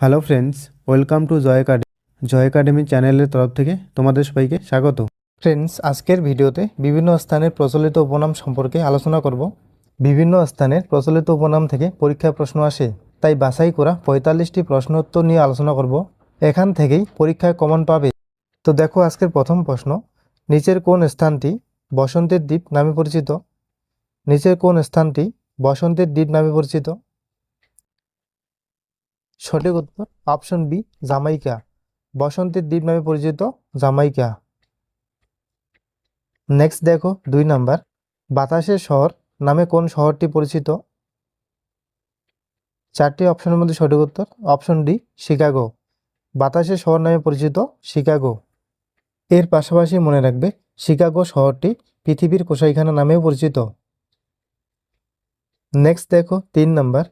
Hello friends welcome to Joy academy Joy academy চ্যানেলের তরফ থেকে তোমাদের সবাইকে স্বাগত। ফ্রেন্ডস আজকের ভিডিওতে বিভিন্ন স্থানের প্রচলিত উপনাম সম্পর্কে আলোচনা করব। বিভিন্ন স্থানের প্রচলিত উপনাম থেকে পরীক্ষায় প্রশ্ন আসে, তাই বাছাই করা পঁয়তাল্লিশটি প্রশ্ন উত্তর নিয়ে আলোচনা করব। এখান থেকেই পরীক্ষায় কমন পাবে। তো দেখো আজকের প্রথম প্রশ্ন, নিচের কোন স্থানটি বসন্তের দ্বীপ নামে পরিচিত? নিচের কোন স্থানটি বসন্তের দ্বীপ নামে পরিচিত? সঠিক উত্তর অপশন বি জামাইকা। বসন্তের দ্বীপ নামে পরিচিত জামাইকা। নেক্সট দেখো, দুই নাম্বার বাতাসের শহর নামে কোন শহরটি পরিচিত? চারটি অপশনের মধ্যে সঠিক উত্তর অপশন ডি শিকাগো। বাতাসের শহর নামে পরিচিত শিকাগো। এর পাশাপাশি মনে রাখবে, শিকাগো শহরটি পৃথিবীর কোষাইখানা নামেও পরিচিত। নেক্সট দেখো, তিন নাম্বার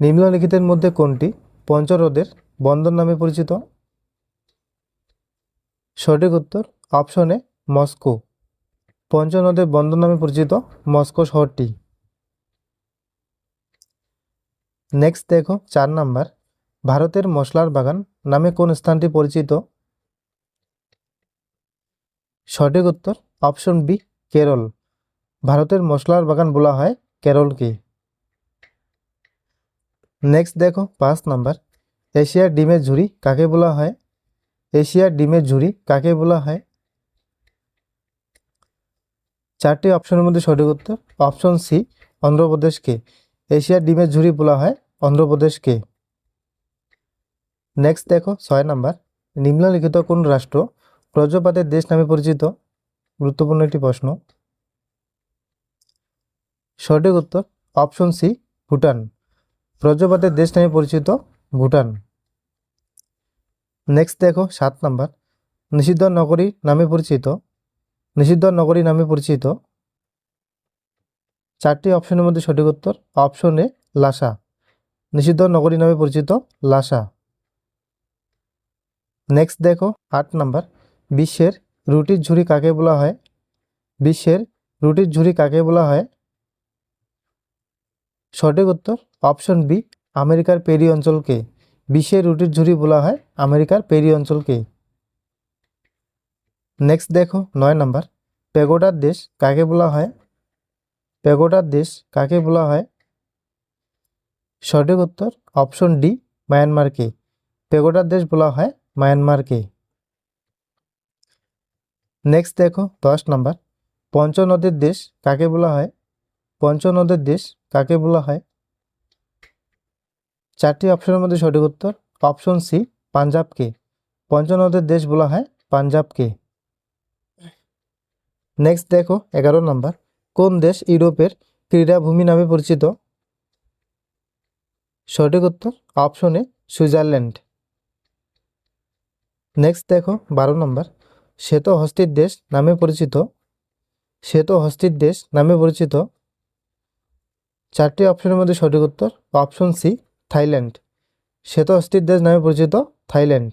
নিম্নলিখিতের মধ্যে কোনটি পঞ্চরোদের বন্দর নামে পরিচিত। সঠিক উত্তর অপশনে মস্কো। পঞ্চনদের বন্দর নামে পরিচিত মস্কো শহরটি। নেক্সট দেখো চার নাম্বার। ভারতের মশলার বাগান নামে কোন স্থানটি পরিচিত? সঠিক উত্তর অপশন বি, কেরল। ভারতের মশলার বাগান বলা হয় কেরলকে। নেক্সট দেখো পাঁচ নাম্বার এশিয়ার ডিমের ঝুড়ি কাকে বলা হয়? এশিয়ার ডিমের ঝুড়ি কাকে বলা হয়? চারটি অপশনের মধ্যে সঠিক উত্তর। অপশন সি অন্ধ্রপ্রদেশকে। এশিয়ার ডিমের ঝুড়ি বলা হয় অন্ধ্রপ্রদেশকে। নেক্সট দেখো, ছয় নাম্বার নিম্নলিখিত কোন রাষ্ট্র প্রজপাতের দেশ নামে পরিচিত? গুরুত্বপূর্ণ একটি প্রশ্ন। সঠিক উত্তর অপশন সি ভুটান। প্রজপাতের দেশ নামে পরিচিত ভুটান। নেক্সট দেখো, সাত নাম্বার। নিষিদ্ধ নগরী নামে পরিচিত। নিষিদ্ধ নগরী নামে পরিচিত। চারটি অপশনের মধ্যে সঠিক উত্তর অপশন এ লাসা। নিষিদ্ধ নগরী নামে পরিচিত লাসা। নেক্সট দেখো, আট নাম্বার। বিশ্বের রুটির ঝুড়ি কাকে বলা হয়? বিশ্বের রুটির ঝুড়ি কাকে বলা হয়? সঠিক উত্তর অপশন বি, আমেরিকার পেরি অঞ্চলকে। বিশ্বের রুটির ঝুড়ি বলা হয় আমেরিকার পেরি অঞ্চলকে। নেক্সট দেখো, নয় নাম্বার। পেগোটার দেশ কাকে বলা হয়? পেগোটার দেশ কাকে বলা হয়? সঠিক উত্তর অপশন ডি, মায়ানমারকে। পেগোটার দেশ বলা হয় মায়ানমারকে। নেক্সট দেখো, দশ নাম্বার। পঞ্চনদের দেশ কাকে বলা হয়? পঞ্চনদের দেশ কাকে বলা হয়? চারটি অপশনের মধ্যে সঠিক উত্তর, অপশন সি, পাঞ্জাবকে। পঞ্চনদের দেশ বলা হয় পাঞ্জাবকে। নেক্সট দেখো, এগারো নাম্বার। কোন দেশ ইউরোপের ক্রীড়াভূমি নামে পরিচিত? সঠিক উত্তর, অপশনে সুইজারল্যান্ড। নেক্সট দেখো, বারো নম্বর। শ্বেত হস্তির দেশ নামে পরিচিত? শ্বেত হস্তির দেশ নামে পরিচিত? চারটি অপশনের মধ্যে সঠিক উত্তর অপশন সি থাইল্যান্ড শ্বেত হস্তির দেশ নামে পরিচিত থাইল্যান্ড।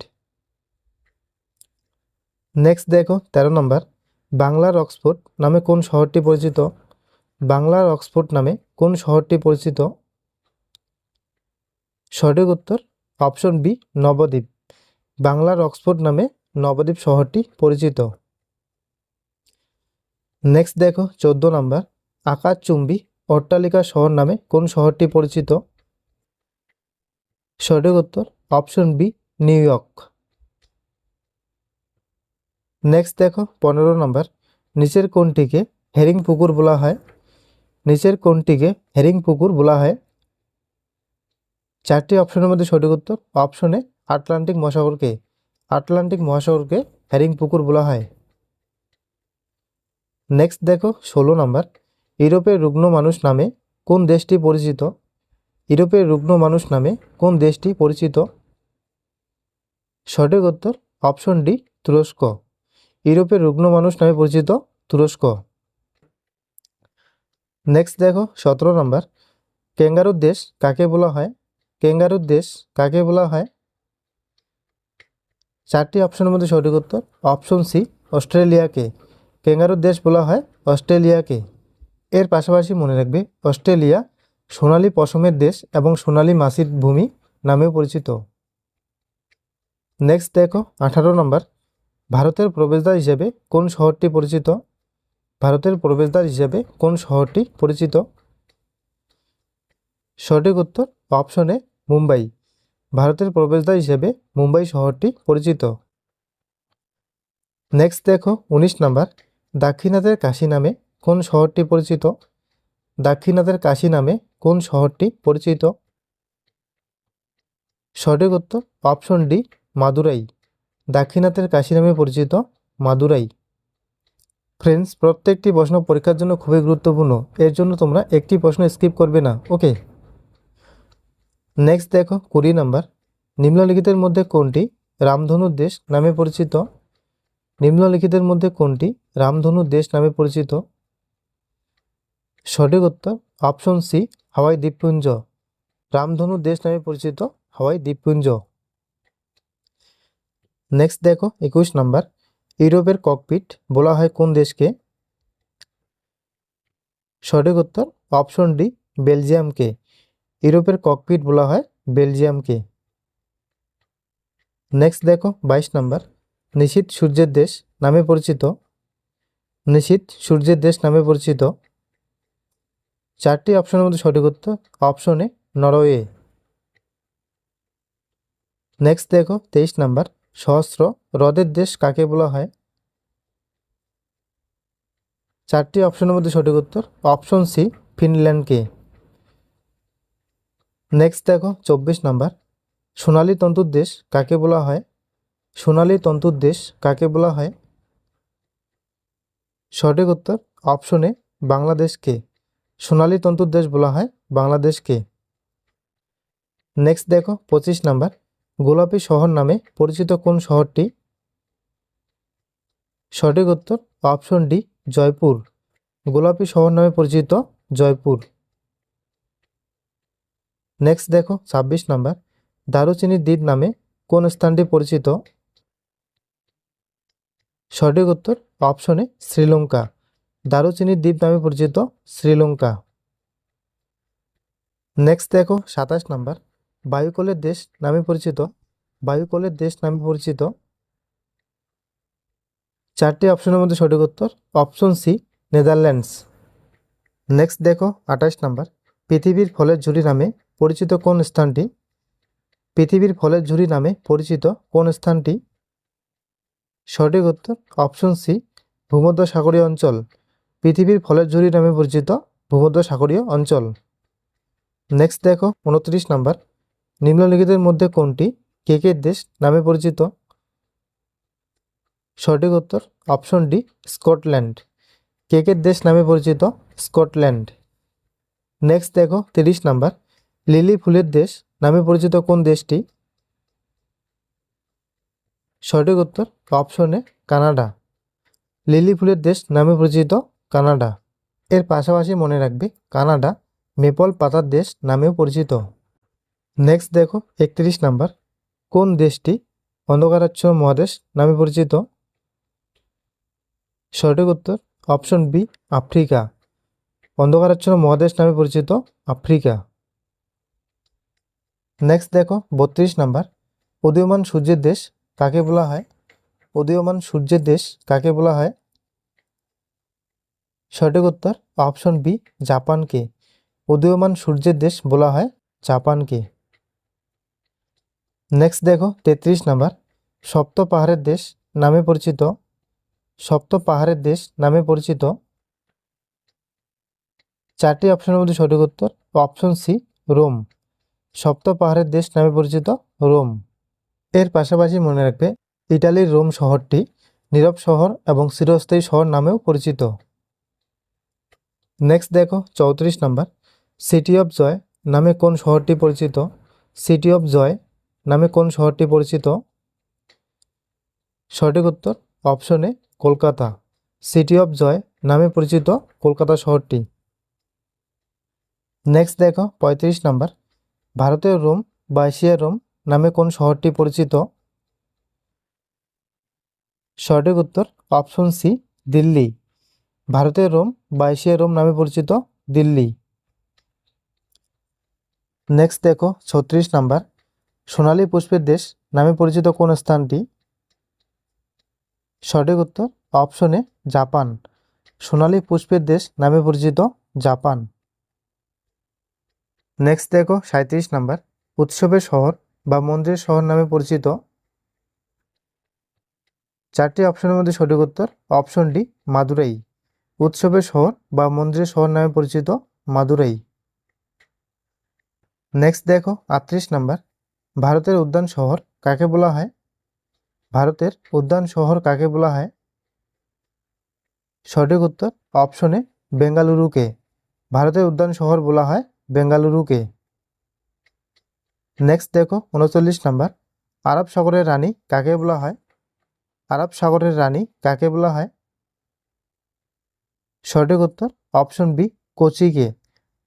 নেক্সট দেখো, তেরো নম্বর, বাংলার অক্সফোর্ড নামে কোন শহরটি পরিচিত? বাংলার অক্সফোর্ড নামে কোন শহরটি পরিচিত? সঠিক উত্তর অপশন বি নবদ্বীপ। বাংলার অক্সফোর্ড নামে নবদ্বীপ শহরটি পরিচিত। নেক্সট দেখো, চোদ্দ নাম্বার আকাশচুম্বী অট্টালিকা শহর নামে কোন শহরটি পরিচিত? সঠিক উত্তর option B, New York. Next দেখো পনেরো নম্বর। নিচের কোনটিকে হেরিং পুকুর বলা হয়। নিচের কোনটিকে হেরিং পুকুর বলা হয়। চারটি অপশনের মধ্যে সঠিক উত্তর অপশনে আটলান্টিক মহাসাগরকে। আটলান্টিক মহাসাগরকে হেরিং পুকুর বলা হয়। নেক্সট দেখো ষোলো নম্বর। ইউরোপের রুগ্ন মানুষ নামে কোন দেশটি পরিচিত? ইউরোপের রুগ্ন মানুষ নামে কোন দেশটি পরিচিত? সঠিক উত্তর, অপশন ডি, তুরস্ক। ইউরোপের রুগ্ন মানুষ নামে পরিচিত তুরস্ক। নেক্সট দেখো, সতেরো নম্বর ক্যাঙ্গারুর দেশ কাকে বলা হয়? ক্যাঙ্গারুর দেশ কাকে বলা হয়? চারটি অপশনের মধ্যে সঠিক উত্তর, অপশন সি, অস্ট্রেলিয়াকে। ক্যাঙ্গারুর দেশ বলা হয় অস্ট্রেলিয়াকে। এর পাশাপাশি মনে রাখবে, অস্ট্রেলিয়া সোনালি পশমের দেশ এবং সোনালী মাসির ভূমি নামেও পরিচিত। নেক্সট দেখো, আঠারো নম্বর। ভারতের প্রবেশদ্বার হিসেবে কোন শহরটি পরিচিত? ভারতের প্রবেশদ্বার হিসেবে কোন শহরটি পরিচিত? সঠিক উত্তর অপশনে মুম্বাই। ভারতের প্রবেশদ্বার হিসেবে মুম্বাই শহরটি পরিচিত। নেক্সট দেখো, উনিশ নাম্বার। দাক্ষিণাতের কাশী নামে কোন শহরটি পরিচিত? দাক্ষিণাতের কাশী নামে কোন শহরটি পরিচিত? সঠিক উত্তর অপশন ডি, মাদুরাই। দাক্ষিণাতের কাশী নামে পরিচিত মাদুরাই। ফ্রেন্ডস প্রত্যেকটি প্রশ্ন পরীক্ষার জন্য খুবই গুরুত্বপূর্ণ। এর জন্য তোমরা একটি প্রশ্ন স্কিপ করবে না ওকে নেক্সট দেখো কুড়ি নাম্বার নিম্নলিখিতের মধ্যে কোনটি রামধনুর দেশ নামে পরিচিত? নিম্নলিখিতের মধ্যে কোনটি রামধনুর দেশ নামে পরিচিত? সঠিক উত্তর অপশন সি, হাওয়াই দ্বীপপুঞ্জ। রামধনু দেশ নামে পরিচিত হাওয়াই দ্বীপপুঞ্জ। নেক্সট দেখো, একুশ নাম্বার। ইউরোপের ককপিট বলা হয় কোন দেশকে? সঠিক উত্তর অপশন ডি, বেলজিয়ামকে। ইউরোপের ককপিট বলা হয় বেলজিয়ামকে। নেক্সট দেখো, বাইশ নাম্বার। নিশীত সূর্যের দেশ নামে পরিচিত। নিশীত সূর্যের দেশ নামে পরিচিত। চারটি অপশনের মধ্যে সঠিক উত্তর অপশন এ নরওয়ে। নেক্সট দেখো, তেইশ নাম্বার, সহস্র, হ্রদের দেশ কাকে বলা হয়? চারটি অপশনের মধ্যে সঠিক উত্তর অপশন সি, ফিনল্যান্ডকে। নেক্সট দেখো, চব্বিশ নাম্বার, সোনালী তন্তুর দেশ কাকে বলা হয়? সোনালী তন্তুর দেশ কাকে বলা হয়? সঠিক উত্তর অপশনে বাংলাদেশকে। সোনালী তন্তুর দেশ বলা হয়, বাংলাদেশকে। নেক্সট দেখো, পঁচিশ নাম্বার। গোলাপী শহর নামে পরিচিত কোন শহরটি? সঠিক উত্তর অপশন ডি জয়পুর। গোলাপী শহর নামে পরিচিত জয়পুর। নেক্সট দেখো, ছাব্বিশ নাম্বার। দারুচিনি দ্বীপ নামে কোন স্থানটি পরিচিত? সঠিক উত্তর অপশনে শ্রীলঙ্কা। দারুচিনি দ্বীপ নামে পরিচিত শ্রীলঙ্কা। নেক্সট দেখো, সাতাশ নাম্বার। বায়ুকলের দেশ নামে পরিচিত। বায়ুকলের দেশ নামে পরিচিত। চারটি অপশনের মধ্যে সঠিক উত্তর, অপশন সি, নেদারল্যান্ডস। নেক্সট দেখো, আঠাশ নাম্বার। পৃথিবীর ফলের ঝুড়ি নামে পরিচিত কোন স্থানটি? পৃথিবীর ফলের ঝুড়ি নামে পরিচিত কোন স্থানটি? সঠিক উত্তর, অপশন সি ভূমধ্য সাগরীয় অঞ্চল। পৃথিবীর ফলের ঝুড়ি নামে পরিচিত ভূমধ্য সাগরীয় অঞ্চল। নেক্সট দেখো, উনত্রিশ নাম্বার। নিম্নলিখিতের মধ্যে কোনটি? কেকের দেশ নামে পরিচিত? সঠিক উত্তর অপশন ডি স্কটল্যান্ড। কেকের দেশ নামে পরিচিত? স্কটল্যান্ড। নেক্সট দেখো, তিরিশ নাম্বার। লিলি ফুলের দেশ নামে পরিচিত কোন দেশটি? সঠিক উত্তর অপশনে কানাডা। লিলি ফুলের দেশ নামে পরিচিত কানাডা। এর পাশাপাশি মনে রাখবে, কানাডা মেপল পাতার দেশ নামেও পরিচিত। নেক্সট দেখো, একত্রিশ নাম্বার। কোন দেশটি অন্ধকারাচ্ছন্ন মহাদেশ নামে পরিচিত? সঠিক উত্তর, অপশন বি, আফ্রিকা। অন্ধকারাচ্ছন্ন মহাদেশ নামে পরিচিত, আফ্রিকা। নেক্সট দেখো, বত্রিশ নাম্বার। উদীয়মান সূর্যের দেশ কাকে বলা হয়? উদীয়মান সূর্যের দেশ কাকে বলা হয়? সঠিক উত্তর অপশন বি জাপানকে। উদীয়মান সূর্যের দেশ বলা হয় জাপানকে। নেক্সট দেখো, তেত্রিশ নাম্বার। সপ্ত পাহাড়ের দেশ নামে পরিচিত। সপ্ত পাহাড়ের দেশ নামে পরিচিত। চারটি অপশনের মধ্যে সঠিক উত্তর অপশন সি রোম। সপ্ত পাহাড়ের দেশ নামে পরিচিত, রোম। এর পাশাপাশি মনে রাখবে, ইটালির রোম শহরটি নীরব শহর এবং চিরস্থায়ী শহর নামেও পরিচিত। নেক্সট দেখো, চৌত্রিশ নাম্বার। সিটি অফ জয় নামে কোন শহরটি পরিচিত? সিটি অফ জয় নামে কোন শহরটি পরিচিত? সঠিক উত্তর অপশনে কলকাতা। সিটি অফ জয় নামে পরিচিত কলকাতা শহরটি। নেক্সট দেখো, পঁয়ত্রিশ নাম্বার। ভারতের রোম বা এশিয়ার রোম নামে কোন শহরটি পরিচিত? সঠিক উত্তর অপশন সি দিল্লি। ভারতের রোম বা এশিয়ার রোম নামে পরিচিত দিল্লি। নেক্সট দেখো, ছত্রিশ নাম্বার। সোনালী পুষ্পের দেশ নামে পরিচিত কোন স্থানটি? সঠিক উত্তর অপশনে জাপান। সোনালী পুষ্পের দেশ নামে পরিচিত জাপান। নেক্সট দেখো সাঁত্রিশ নাম্বার। উৎসবের শহর বা মন্দিরের শহর নামে পরিচিত। চারটি অপশনের মধ্যে সঠিক উত্তর অপশন ডি মাদুরাই। উৎসবের শহর বা মন্দিরের শহর নামে পরিচিত মাদুরাই। নেক্সট দেখো, আটত্রিশ নাম্বার। ভারতের উদ্যান শহর কাকে বলা হয়? ভারতের উদ্যান শহর কাকে বলা হয়? সঠিক উত্তর অপশনে বেঙ্গালুরুকে। ভারতের উদ্যান শহর বলা হয় বেঙ্গালুরুকে। নেক্সট দেখো, উনচল্লিশ নাম্বার। আরব সাগরের রানী কাকে বলা হয়? আরব সাগরের রানী কাকে বলা হয়? সঠিক উত্তর অপশন বি, কোচিকে।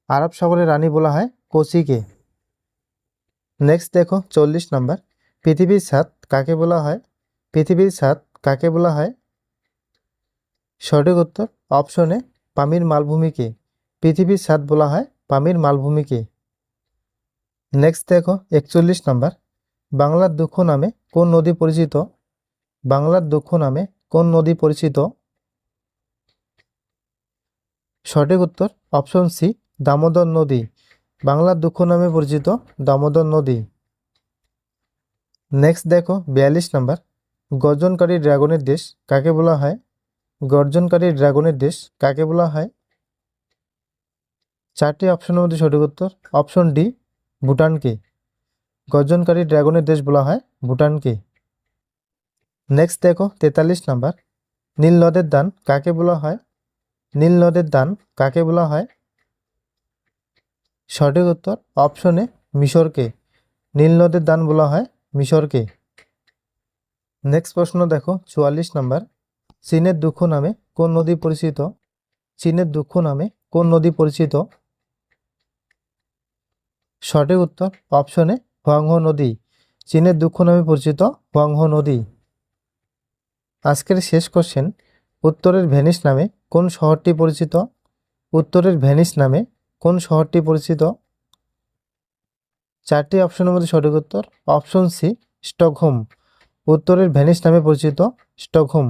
আরব সাগরের রানী বলা হয় কোচিকে। নেক্সট দেখো, চল্লিশ নম্বর। পৃথিবীর ছাদ কাকে বলা হয়? পৃথিবীর ছাদ কাকে বলা হয়? সঠিক উত্তর অপশনে পামির মালভূমিকে। পৃথিবীর ছাদ বলা হয় পামির মালভূমিকে। নেক্সট দেখো, একচল্লিশ নম্বর। বাংলার দুঃখ নামে কোন নদী পরিচিত? বাংলার দুঃখ নামে কোন নদী পরিচিত? সঠিক উত্তর অপশন সি, দামোদর নদী। বাংলার দুঃখ নামে পরিচিত দামোদর নদী। নেক্সট দেখো, বিয়াল্লিশ নাম্বার। গর্জনকারী ড্রাগনের দেশ কাকে বলা হয়? গর্জনকারী ড্রাগনের দেশ কাকে বলা হয়? চারটি অপশনের মধ্যে সঠিক উত্তর অপশন ডি, ভুটানকে। গর্জনকারী ড্রাগনের দেশ বলা হয় ভুটানকে। নেক্সট দেখো, তেতাল্লিশ নাম্বার। নীল নদের দান কাকে বলা হয়? নীল নদের দান কাকে বলা হয়? সঠিক উত্তর অপশনে মিশরকে। নীল নদের দান বলা হয় মিশরকে। নেক্সট প্রশ্ন দেখো, চুয়াল্লিশ নাম্বার। চীনের দুঃখ নামে কোন নদী পরিচিত? চীনের দুঃখ নামে কোন নদী পরিচিত? সঠিক উত্তর অপশনে হুয়াংহ নদী। চীনের দুঃখ নামে পরিচিত হুয়াংহ নদী। আজকের শেষ কোশ্চেন উত্তরের ভেনিস নামে কোন শহরটি পরিচিত? উত্তরের ভেনিস নামে কোন শহরটি পরিচিত? চারটি অপশনের মধ্যে সঠিক উত্তর অপশন সি স্টকহোম। উত্তরের ভেনিস নামে পরিচিত স্টকহোম।